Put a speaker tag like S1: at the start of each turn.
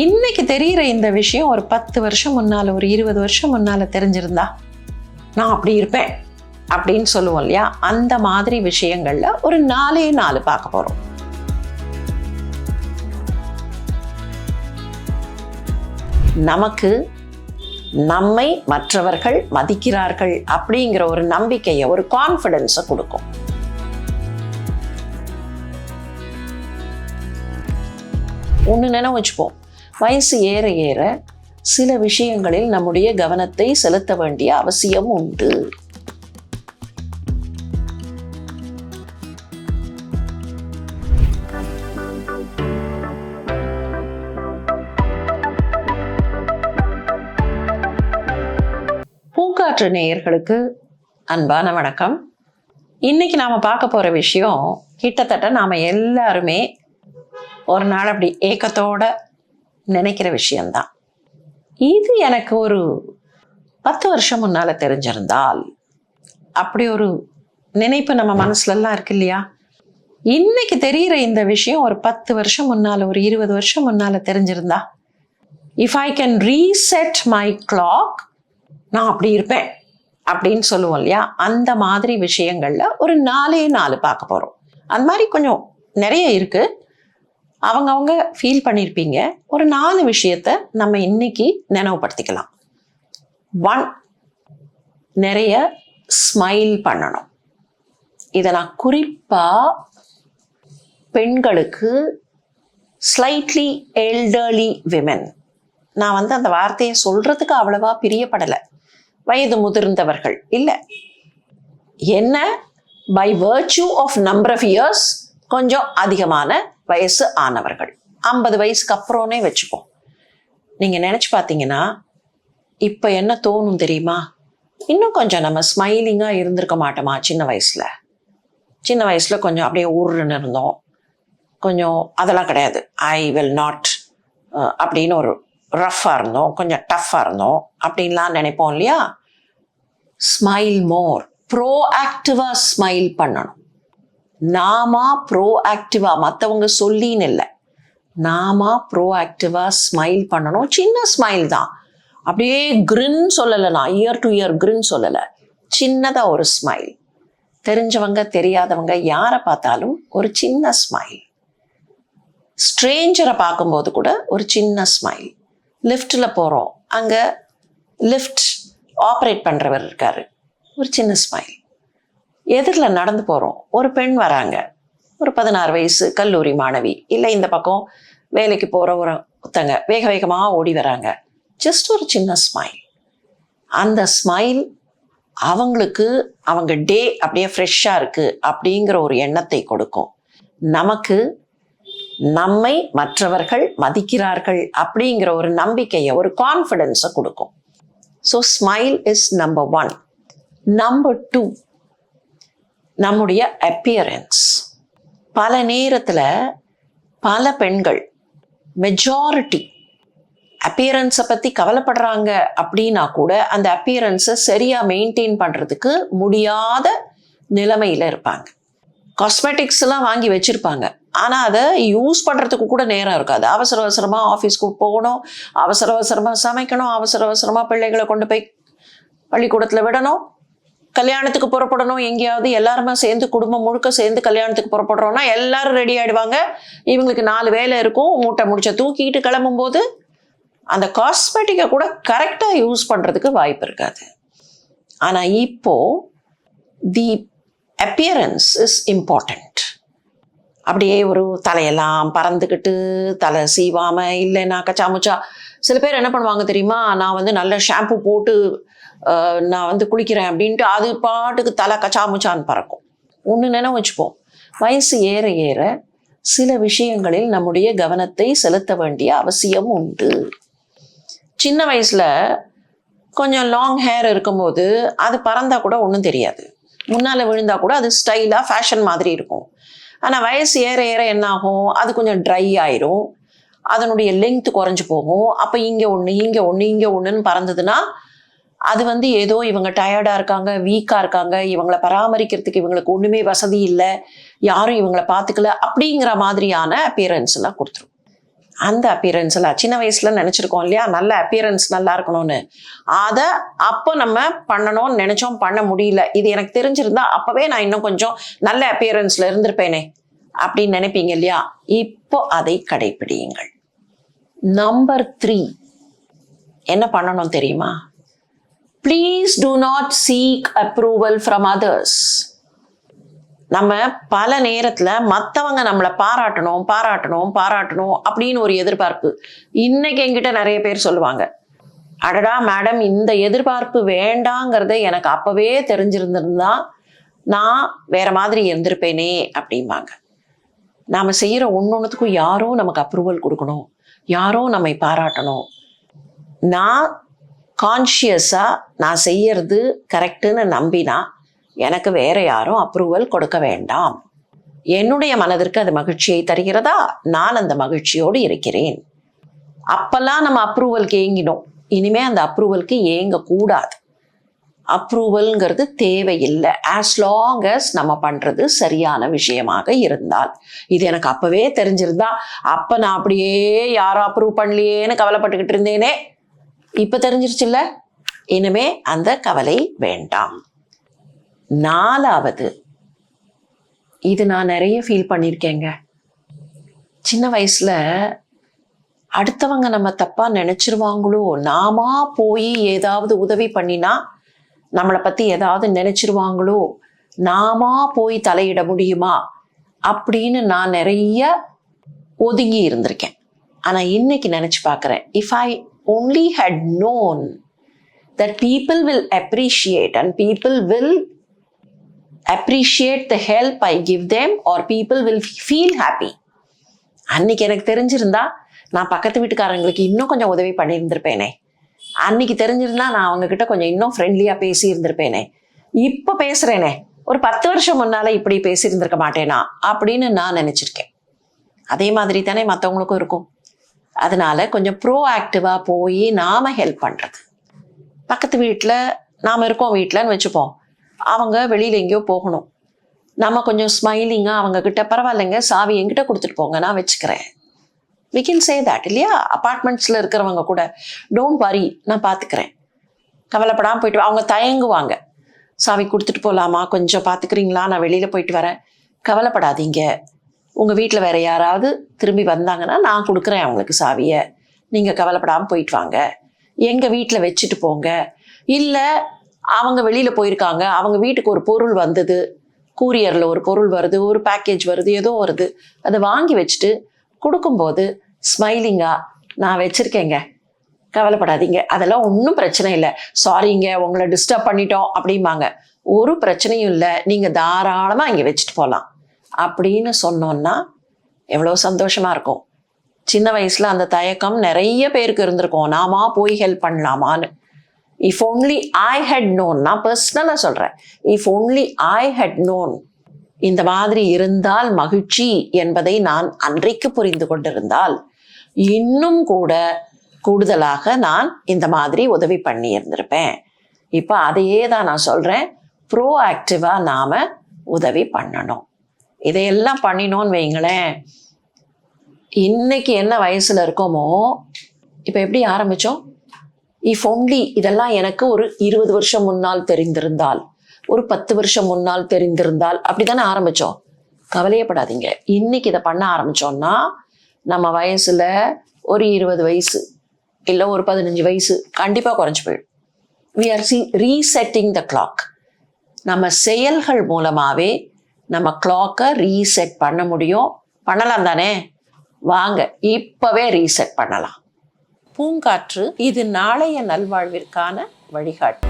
S1: இன்னைக்கு தெரியிற இந்த விஷயம் ஒரு பத்து வருஷம் முன்னால் ஒரு இருபது வருஷம் முன்னால் தெரிஞ்சிருந்தா நான் அப்படி இருப்பேன் அப்படின்னு சொல்லுவோம் இல்லையா? அந்த மாதிரி விஷயங்களில் ஒரு நாலே நாலு பார்க்க போகிறோம் நமக்கு நம்மை மற்றவர்கள் மதிக்கிறார்கள் அப்படிங்கிற ஒரு நம்பிக்கையை ஒரு கான்ஃபிடென்ஸை கொடுக்கும். ஒன்று நினைவு வச்சுப்போம். வயசு ஏற ஏற சில விஷயங்களில் நம்முடைய கவனத்தை செலுத்த வேண்டிய அவசியம் உண்டு. பூங்காற்று நேயர்களுக்கு அன்பான வணக்கம். இன்னைக்கு நாம பார்க்க போற விஷயம் கிட்டத்தட்ட நாம எல்லாருமே ஒரு நாள் அப்படி ஏக்கத்தோட நினைக்கிற விஷயம்தான். இது எனக்கு ஒரு பத்து வருஷம் முன்னால தெரிஞ்சிருந்தால் அப்படி ஒரு நினைப்பு நம்ம மனசுலலாம் இருக்கு இல்லையா? இன்னைக்கு தெரிகிற இந்த விஷயம் ஒரு பத்து வருஷம் முன்னால ஒரு இருபது வருஷம் முன்னால தெரிஞ்சிருந்தா if I can reset my clock நான் அப்படி இருப்பேன் அப்படின்னு சொல்லுவோம் இல்லையா? அந்த மாதிரி விஷயங்கள்ல ஒரு நாலே நாலு பார்க்க போறோம். அந்த மாதிரி கொஞ்சம் நிறைய இருக்கு. அவங்க அவங்க ஃபீல் பண்ணியிருப்பீங்க ஒரு நாலு விஷயத்த நம்ம இன்னைக்கு நினைவுபடுத்திக்கலாம். ஒன் நிறைய ஸ்மைல் பண்ணணும். இதை நான் குறிப்பாக பெண்களுக்கு ஸ்லைட்லி எல்டர்லி விமென் நான் வந்து அந்த வார்த்தையை சொல்கிறதுக்கு அவ்வளவா பிரியப்படலை. வயது முதிர்ந்தவர்கள். இல்லை. என்ன? By virtue of number of years கொஞ்சம் அதிகமான வயசு ஆனவர்கள். ஐம்பது வயசுக்கு அப்புறம்னே வச்சுப்போம். நீங்கள் நினச்சி பார்த்தீங்கன்னா இப்போ என்ன தோணும் தெரியுமா? இன்னும் கொஞ்சம் நம்ம ஸ்மைலிங்காக இருந்திருக்க மாட்டோமா சின்ன வயசில்? சின்ன வயசில் கொஞ்சம் அப்படியே ஊருன்னு இருந்தோம். கொஞ்சம் அதெல்லாம் கிடையாது. ஐ வில் நாட் அப்படின்னு ஒரு ரஃப்பாக இருந்தோம். கொஞ்சம் டஃப்பாக இருந்தோம். அப்படின்லாம் நினைப்போம் இல்லையா? ஸ்மைல் மோர் ப்ரோ ஆக்டிவாக ஸ்மைல் பண்ணணும். நாமா ப்ரோ ஆக்டிவாக மற்றவங்க சொல்லின்னு இல்லை. நாமா ப்ரோ ஆக்டிவாக ஸ்மைல் பண்ணணும். சின்ன ஸ்மைல் தான். அப்படியே கிரின் சொல்லலை நான். இயர் டு இயர் கிரின் சொல்லலை. சின்னதாக ஒரு ஸ்மைல் தெரிஞ்சவங்க தெரியாதவங்க யாரை பார்த்தாலும் ஒரு சின்ன ஸ்மைல் ஸ்ட்ரேஞ்சரை பார்க்கும்போது கூட ஒரு சின்ன ஸ்மைல் லிஃப்டில் போகிறோம் அங்கே லிஃப்ட் ஆப்ரேட் பண்ணுறவர் இருக்கார். ஒரு சின்ன ஸ்மைல் எதிரில் நடந்து போகிறோம் ஒரு பெண் வராங்க. ஒரு பதினாறு வயசு கல்லூரி மாணவி. இல்லை இந்த பக்கம் வேலைக்கு போகிற ஒரு ஒருத்தங்க. வேக வேகமாக ஓடி வராங்க. ஜஸ்ட் ஒரு சின்ன ஸ்மைல் அந்த ஸ்மைல் அவங்களுக்கு அவங்க டே அப்படியே ஃப்ரெஷ்ஷாக இருக்குது அப்படிங்கிற ஒரு எண்ணத்தை கொடுக்கும். நமக்கு நம்மை மற்றவர்கள் மதிக்கிறார்கள் அப்படிங்கிற ஒரு நம்பிக்கையை ஒரு கான்ஃபிடென்ஸை கொடுக்கும். So smile is number one number two நம்முடைய அப்பியரன்ஸ் பல நேரத்தில் பல பெண்கள் மெஜாரிட்டி அப்பியரன்ஸை பற்றி கவலைப்படுறாங்க அப்படின்னா கூட அந்த அப்பியரன்ஸை சரியாக மெயின்டைன் பண்ணுறதுக்கு முடியாத நிலைமையில் இருப்பாங்க. காஸ்மெட்டிக்ஸ்லாம் வாங்கி வச்சுருப்பாங்க. ஆனால் அதை யூஸ் பண்ணுறதுக்கு கூட நேரம் இருக்காது. அவசர அவசரமாக ஆஃபீஸ்க்கு போகணும் அவசர அவசரமாக சமைக்கணும் அவசர அவசரமாக பிள்ளைகளை கொண்டு போய் பள்ளிக்கூடத்தில் விடணும் கல்யாணத்துக்கு புறப்படணும் எங்கேயாவது எல்லாருமே சேர்ந்து குடும்பம் முழுக்க சேர்ந்து கல்யாணத்துக்கு புறப்படுறோம்னா எல்லாரும் ரெடி ஆயிடுவாங்க. இவங்களுக்கு நாலு வேலை இருக்கும். மூட்டை முடிச்ச தூக்கிட்டு கிளம்பும்போது அந்த காஸ்மெட்டிக்கை கூட கரெக்டாக யூஸ் பண்ணுறதுக்கு வாய்ப்பு இருக்காது. ஆனால் இப்போ தி அப்பியரன்ஸ் இஸ் இம்பார்ட்டண்ட் அப்படியே ஒரு தலையெல்லாம் பறந்துக்கிட்டு தலை சீவாமல் இல்லைன்னா கச்சாமுச்சா சில பேர் என்ன பண்ணுவாங்க தெரியுமா? நான் வந்து நல்ல ஷாம்பு போட்டு நான் வந்து குளிக்கிறேன் அப்படின்ட்டு அது பாட்டுக்கு தலை கச்சாமுச்சான்னு பறக்கும். ஒன்று நினைவு வச்சுப்போம் வயசு ஏற ஏற சில விஷயங்களில் நம்முடைய கவனத்தை செலுத்த வேண்டிய அவசியம் உண்டு. சின்ன வயசில் கொஞ்சம் லாங் ஹேர் இருக்கும்போது அது பறந்தா கூட ஒன்றும் தெரியாது. முன்னால் விழுந்தா கூட அது ஸ்டைலாக ஃபேஷன் மாதிரி இருக்கும். ஆனால் வயசு ஏற ஏற என்ன ஆகும் அது கொஞ்சம் ட்ரை ஆயிரும். அதனுடைய லெங்க்த் குறைஞ்சி போகும். அப்போ இங்கே ஒன்று இங்கே ஒன்று இங்கே ஒன்றுன்னு பறந்ததுன்னா அது வந்து ஏதோ இவங்க டயர்டாக இருக்காங்க வீக்காக இருக்காங்க இவங்களை பராமரிக்கிறதுக்கு இவங்களுக்கு ஒன்றுமே வசதி இல்லை யாரும் இவங்களை பார்த்துக்கல அப்படிங்கிற மாதிரியான appearance எல்லாம் கொடுத்துரும். அந்த appearance எல்லாம் சின்ன வயசுல நினச்சிருக்கோம் இல்லையா? நல்ல அப்பியரன்ஸ் நல்லா இருக்கணும்னு. அதை அப்போ நம்ம பண்ணணும்னு நினச்சோம் பண்ண முடியல. இது எனக்கு தெரிஞ்சிருந்தா அப்போவே நான் இன்னும் கொஞ்சம் நல்ல அப்பியரன்ஸில் இருந்திருப்பேனே அப்படின்னு நினைப்பீங்க இல்லையா? இப்போ அதை கடைபிடியுங்கள் நம்பர் த்ரீ என்ன பண்ணணும் தெரியுமா? Please do not seek approval from others நம்ம பல நேரத்தில் மற்றவங்க நம்மளை பாராட்டணும் பாராட்டணும் பாராட்டணும் அப்படின்னு ஒரு எதிர்பார்ப்பு. இன்னைக்கு என்கிட்ட நிறைய பேர் சொல்லுவாங்க. அடடா மேடம் இந்த எதிர்பார்ப்பு வேண்டாங்கிறத எனக்கு அப்பவே தெரிஞ்சிருந்திருந்தா நான் வேற மாதிரி இருந்திருப்பேனே அப்படிம்பாங்க. நாம் செய்கிற ஒன்று ஒன்றுத்துக்கும் யாரும் நமக்கு அப்ரூவல் கொடுக்கணும். யாரும் நம்மை பாராட்டணும். நான் கான்ஷியஸாக நான் செய்யறது கரெக்டுன்னு நம்பினா எனக்கு வேற யாரும் அப்ரூவல் கொடுக்க வேண்டாம். என்னுடைய மனதிற்கு அது மகிழ்ச்சியை தருகிறதா? நான் அந்த மகிழ்ச்சியோடு இருக்கிறேன். அப்பெல்லாம் நம்ம அப்ரூவலுக்கு ஏங்கினோம் இனிமே அந்த அப்ரூவலுக்கு ஏங்கக்கூடாது. அப்ரூவல்ங்கிறது தேவையில்லை. ஆஸ் லாங் அஸ் நம்ம பண்ணுறது சரியான விஷயமாக இருந்தால். இது எனக்கு அப்போவே தெரிஞ்சிருந்தா. அப்போ நான் அப்படியே யாரும் அப்ரூவ் பண்ணலையேன்னு கவலைப்பட்டுக்கிட்டு இருந்தேனே. இப்ப தெரிஞ்சிருச்சுல்ல? இனிமே அந்த கவலை வேண்டாம். நாலாவது. இது நான் நிறைய ஃபீல் பண்ணியிருக்கேங்க சின்ன வயசுல அடுத்தவங்க நம்ம தப்பா நினைச்சிருவாங்களோ நாமா போய் ஏதாவது உதவி பண்ணினா நம்மளை பத்தி ஏதாவது நினைச்சிருவாங்களோ நாமா போய் தலையிட முடியுமா? அப்படின்னு நான் நிறைய ஒதுங்கி இருந்திருக்கேன். ஆனா இன்னைக்கு நினைச்சு பார்க்குறேன் if I only had known that people will appreciate and people will appreciate the help I give them or people will feel happy. அன்னைக்கு எனக்கு தெரிஞ்சிருந்தா நான் பக்கத்து வீட்டுக்காரங்களுக்கு இன்னும் கொஞ்சம் உதவி பண்ணியிருந்திருப்பேனே. அன்னைக்கு தெரிஞ்சிருந்தா நான் அவங்கக்கிட்ட கொஞ்சம் இன்னும் ஃப்ரெண்ட்லியாக பேசி இப்போ பேசுகிறேனே ஒரு பத்து வருஷம் முன்னால் இப்படி பேசியிருந்திருக்க மாட்டேனா? அப்படின்னு நான் நினச்சிருக்கேன். அதே மாதிரி தானே மற்றவங்களுக்கும் இருக்கும். அதனால கொஞ்சம் ப்ரோ ஆக்டிவாக போய் நாம் ஹெல்ப் பண்ணுறது பக்கத்து வீட்டில் நாம் இருக்கோம் வீட்டிலன்னு வச்சுப்போம். அவங்க வெளியில் எங்கேயோ போகணும். நம்ம கொஞ்சம் ஸ்மைலிங்காக அவங்கக்கிட்ட பரவாயில்லைங்க சாவி என்கிட்ட கொடுத்துட்டு போங்க நான் வச்சுக்கிறேன். வி கேன் சே தட் இல்லையா? அப்பார்ட்மெண்ட்ஸில் இருக்கிறவங்க கூட டோன்ட் வரி நான் பார்த்துக்கிறேன் கவலைப்படாமல் போயிட்டு அவங்க தயங்குவாங்க. சாவி கொடுத்துட்டு போகலாமா கொஞ்சம் பார்த்துக்கிறீங்களா நான் வெளியில் போயிட்டு வரேன். கவலைப்படாதீங்க. உங்கள் வீட்டில் வேறு யாராவது திரும்பி வந்தாங்கன்னா நான் கொடுக்குறேன் அவங்களுக்கு சாவியை. நீங்கள் கவலைப்படாமல் போயிட்டு வாங்க. எங்கள் வீட்டில் வச்சுட்டு போங்க. இல்லை அவங்க வெளியில் போயிருக்காங்க. அவங்க வீட்டுக்கு ஒரு பொருள் வந்தது. கூரியரில் ஒரு பொருள் வருது ஒரு பேக்கேஜ் வருது ஏதோ வருது. அதை வாங்கி வச்சுட்டு கொடுக்கும்போது ஸ்மைலிங்காக நான் வச்சுருக்கேங்க. கவலைப்படாதீங்க. அதெல்லாம் ஒன்றும் பிரச்சனை இல்லை. சாரிங்க உங்களை டிஸ்டர்ப் பண்ணிட்டோம் அப்படிம்பாங்க. ஒரு பிரச்சனையும் இல்லை. நீங்கள் தாராளமாக இங்கே வச்சுட்டு போகலாம் அப்படின்னு சொன்னோன்னா எவ்வளோ சந்தோஷமாக இருக்கும். சின்ன வயசில் அந்த தயக்கம் நிறைய பேருக்கு இருந்திருக்கும். நாமா போய் ஹெல்ப் பண்ணலாமான்னு. If only I had known நான் பர்சனலாக சொல்கிறேன் if only I had known இந்த மாதிரி இருந்தால் மகிழ்ச்சி என்பதை நான் அன்றைக்கு புரிந்து கொண்டிருந்தால் இன்னும் கூட கூடுதலாக நான் இந்த மாதிரி உதவி பண்ணி இருந்திருப்பேன். இப்போ அதையே தான் நான் சொல்கிறேன் ப்ரோ ஆக்டிவாக நாம் உதவி பண்ணணும். இதையெல்லாம் பண்ணினோன்னு வைங்களேன். இன்னைக்கு என்ன வயசுல இருக்கோமோ இப்போ எப்படி ஆரம்பிச்சோம்? இஃப் ஒன்லி இதெல்லாம் எனக்கு ஒரு இருபது வருஷம் முன்னால் தெரிந்திருந்தால் ஒரு பத்து வருஷம் முன்னால் தெரிந்திருந்தால் அப்படிதானே ஆரம்பிச்சோம்? கவலையப்படாதீங்க. இன்னைக்கு இதை பண்ண ஆரம்பிச்சோம்னா நம்ம வயசுல ஒரு இருபது வயசு இல்லை ஒரு பதினஞ்சு வயசு கண்டிப்பாக குறைஞ்சி போயிடும். We are see resetting the clock நம்ம செயல்கள் மூலமாகவே நம்ம கிளாக்கை ரீசெட் பண்ண முடியும். பண்ணலாம் தானே? வாங்க இப்பவே ரீசெட் பண்ணலாம். பூங்காற்று இது நாளைய நல்வாழ்விற்கான வழிகாட்டு.